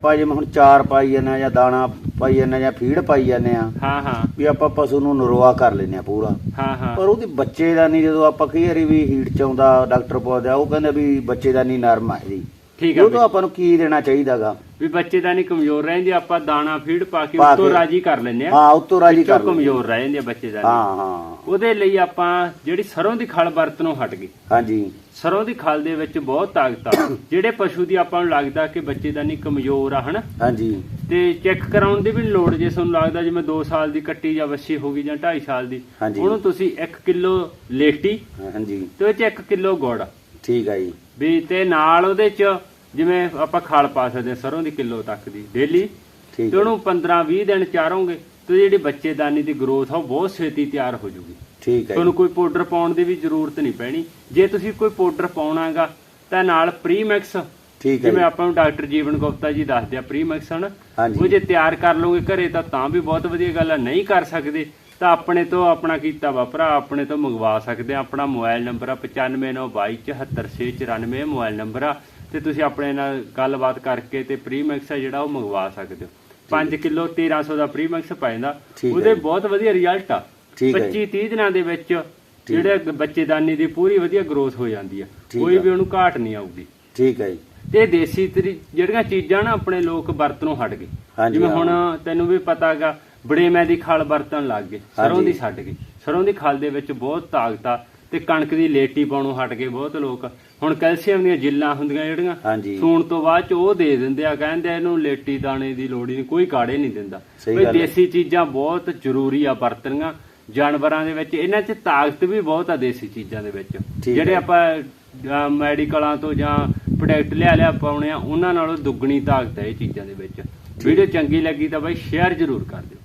ਆਪਾਂ ਜਿਵੇਂ ਹੁਣ ਚਾਰ ਪਾਈ ਜਾਂਦੇ ਆ ਜਾਂ ਦਾਣਾ ਪਾਈ ਜਾਂਦੇ ਆ ਜਾਂ ਫੀਡ ਪਾਈ ਜਾਂਦੇ ਆ ਹਾਂ ਹਾਂ। ਵੀ ਆਪਾਂ ਪਸ਼ੂ ਨੂੰ ਨਰਵਾ ਕਰ ਲੈਂਦੇ ਆ ਪੂਰਾ। ਹਾਂ ਹਾਂ। ਪਰ ਉਹਦੀ ਬੱਚੇ ਦਾ ਨਹੀਂ ਜਦੋਂ ਆਪਾਂ ਕਈ ਵਾਰੀ ਵੀ ਹੀਟ ਚ ਆਉਂਦਾ ਡਾਕਟਰ ਪੁੱਛਦਾ ਉਹ ਕਹਿੰਦਾ ਵੀ ਬੱਚੇ ਦਾ ਨਹੀਂ ਨਰਮ ਆ ਇਹਦੀ। ਠੀਕ ਹੈ ਉਹ ਤੋਂ। ਆਪਾਂ ਨੂੰ ਕੀ ਦੇਣਾ ਚਾਹੀਦਾਗਾ? ਵੀ ਬੱਚੇ ਦਾ ਨਹੀਂ ਕਮਜ਼ੋਰ ਰਹਿੰਦੇ ਆਪਾਂ ਦਾਣਾ ਫੀਡ ਪਾ ਕੇ ਉੱਤੋਂ ਕੇ। ਰਾਜੀ ਕਰ ਲੈਂਦੇ ਆ। ਹਾਂ ਉਤੋਂ ਰਾਜੀ ਵਿੱਚੋਂ ਕਰ ਲੈਂਦੇ। ਕਮਜ਼ੋਰ ਰਹਿ ਜਾਂਦੇ ਬੱਚੇ ਦਾ ਹਾਂ ਹਾਂ। ਉਹਦੇ ਲਈ ਆਪਾਂ ਜਿਹੜੀ ਸਰੋਂ ਦੀ ਖਲ ਵਰਤਨੋਂ ਹਟ ਗਈ ਹਾਂਜੀ। ਸਰੋਂ ਦੀ ਖਲ ਦੇ ਵਿੱਚ ਬਹੁਤ ਤਾਕਤ ਆ। ਜਿਹੜੇ ਪਸ਼ੂ ਦੀ ਆਪਾਂ ਨੂੰ ਲੱਗਦਾ ਕਿ ਬੱਚੇ ਦਾ ਨਹੀਂ ਕਮਜ਼ੋਰ ਆ ਹਨਾ? ਹਾਂਜੀ। ਤੇ ਚੈੱਕ ਕਰਾਉਣ ਦੀ ਵੀ ਲੋੜ ਜੇ ਤੁਹਾਨੂੰ ਲੱਗਦਾ ਜਿਵੇਂ 2 ਸਾਲ ਦੀ ਕੱਟੀ ਜਾਂ ਵੱਛੀ ਹੋ ਗਈ ਜਾਂ 2.5 ਸਾਲ ਦੀ। ਉਹਨੂੰ ਤੁਸੀਂ 1 ਕਿਲੋ ਲੇਟੀ ਹਾਂਜੀ। ਤੇ ਉਹ ਚ 1 ਕਿਲੋ ਗੁੜ। ਠੀਕ ਆ ਜੀ। ਵੀ ਤੇ ਨਾਲ ਉਹਦੇ ਚ ਜਿਵੇਂ ਆਪਾਂ ਖਲ ਪਾ ਸਕਦੇ ਹਾਂ ਸਰੋਂ ਦੀ ਕਿਲੋ ਤੱਕ ਦੀ ਡੇਲੀ ਤੇ ਉਹਨੂੰ 15 20 ਦਿਨ ਚਾਰੋਗੇ ਤੇ ਜਿਹੜੀ ਬੱਚੇਦਾਨੀ ਦੀ ਗਰੋਥ ਆ ਉਹ ਬਹੁਤ ਛੇਤੀ ਤਿਆਰ ਹੋ ਜੂਗੀ। ਠੀਕ ਹੈ ਤੁਹਾਨੂੰ ਕੋਈ ਪਾਊਡਰ ਪਾਉਣ ਦੀ ਵੀ ਜ਼ਰੂਰਤ ਨਹੀਂ ਪੈਣੀ। ਜੇ ਤੁਸੀਂ ਕੋਈ ਪਾਊਡਰ ਪਾਉਣਾਗਾ ਤਾਂ ਨਾਲ ਪ੍ਰੀਮੈਕਸ ਠੀਕ ਹੈ ਜਿਵੇਂ ਆਪਾਂ ਨੂੰ ਡਾਕਟਰ ਜੀਵਨ ਗੁਪਤਾ ਜੀ ਦੱਸਦੇ ਆ ਪ੍ਰੀਮੈਕਸ ਹਨ। ਉਹ ਜੇ ਤਿਆਰ ਕਰ ਲਓਗੇ ਘਰੇ ਤਾਂ ਤਾਂ ਵੀ ਬਹੁਤ ਵਧੀਆ ਗੱਲ ਆ। ਨਹੀਂ ਕਰ ਸਕਦੇ ਤਾਂ ਆਪਣੇ ਤੋਂ ਆਪਣਾ ਕੀਤਾ ਵਾ ਭਰਾ ਆਪਣੇ ਤੋਂ ਮੰਗਵਾ ਸਕਦੇ ਆ। ਆਪਣਾ ਮੋਬਾਈਲ ਨੰਬਰ ਆ 9592274694 ਮੋਬਾਈਲ ਨੰਬਰ ਆ ਤੇ ਤੁਸੀਂ ਆਪਣੇ ਨਾਲ ਗੱਲਬਾਤ ਕਰਕੇ ਤੇ ਪ੍ਰੀਮੈਕਸ ਆ ਜਿਹੜਾ ਉਹ ਮੰਗਵਾ ਸਕਦੇ ਹੋ। 5 ਕਿਲੋ 1300 ਦਾ ਪ੍ਰੀਮੈਕਸ ਪੈ ਜਾਂਦਾ। ਹੈ ਉਹਦੇ। ਬਹੁਤ ਵਧੀਆ ਰਿਜ਼ਲਟ ਆ। ਠੀਕ ਹੈ 25 30 ਦਿਨਾਂ ਦੇ ਵਿੱਚ ਜਿਹੜੇ ਬੱਚੇਦਾਨੀ ਦੀ ਪੂਰੀ ਵਧੀਆ ਗਰੋਥ ਹੋ ਜਾਂਦੀ ਆ। ਕੋਈ। ਵੀ ਉਹਨੂੰ ਘਾਟ ਨਹੀਂ ਆਊਗੀ। ਠੀਕ ਹੈ ਜੀ। ਤੇ ਦੇਸੀ ਤਰੀ ਜਿਹੜੀਆਂ ਚੀਜ਼ਾਂ ਨਾ ਆਪਣੇ ਲੋਕ ਵਰਤਨੋਂ ਹਟ ਗਏ। ਜਿਵੇਂ ਹਾਂ। ਹੁਣ ਤੈਨੂੰ ਵੀ ਪਤਾਗਾ ਬੜੇਮੈ ਦੀ ਖਲ ਵਰਤਣ ਲੱਗ ਗਏ ਸਰੋਂ। ਦੀ ਛੱਡ ਗਏ। ਸਰੋਂ ਦੀ ਖਲ ਦੇ ਵਿੱਚ ਬਹੁਤ ਤਾਕਤ ਆ। ਤੇ ਕਣਕ ਦੀ ਲੇਟੀ ਪਾਉਣੋਂ ਹਟ ਗਏ ਬਹੁਤ ਲੋਕ। ਹੁਣ ਕੈਲਸ਼ੀਅਮ ਦੀਆਂ ਜਿੱਲਾਂ ਹੁੰਦੀਆਂ ਜਿਹੜੀਆਂ ਹਾਂਜੀ। ਸੂਣ ਤੋਂ ਬਾਅਦ ਚ ਉਹ ਦੇ ਦਿੰਦੇ ਆ ਕਹਿੰਦੇ ਇਹਨੂੰ ਲੇਟੀ ਦਾਣੇ ਦੀ ਲੋੜ ਹੀ ਨਹੀਂ ਕੋਈ ਕਾੜੇ ਨਹੀਂ ਦਿੰਦਾ। ਸਹੀ ਬਈ ਗੱਲ ਹੈ। ਦੇਸੀ ਚੀਜ਼ਾਂ ਬਹੁਤ ਜ਼ਰੂਰੀ ਆ ਵਰਤਣੀਆਂ ਜਾਨਵਰਾਂ ਦੇ ਵਿੱਚ। ਇਹਨਾਂ 'ਚ ਤਾਕਤ ਵੀ ਬਹੁਤ ਆ ਦੇਸੀ ਚੀਜ਼ਾਂ ਦੇ ਵਿੱਚ। ਜਿਹੜੇ ਆਪਾਂ ਮੈਡੀਕਲਾਂ ਤੋਂ ਜਾਂ ਪ੍ਰੋਡਕਟ ਲਿਆ ਲਿਆ ਪਾਉਣੇ ਆ ਉਹਨਾਂ ਨਾਲੋਂ ਦੁੱਗਣੀ ਤਾਕਤ ਹੈ ਇਹ ਚੀਜ਼ਾਂ ਦੇ ਵਿੱਚ। ਵੀਡੀਓ ਚੰਗੀ ਲੱਗੀ ਤਾਂ ਬਾਈ ਸ਼ੇਅਰ ਜ਼ਰੂਰ ਕਰ ਦਿਓ।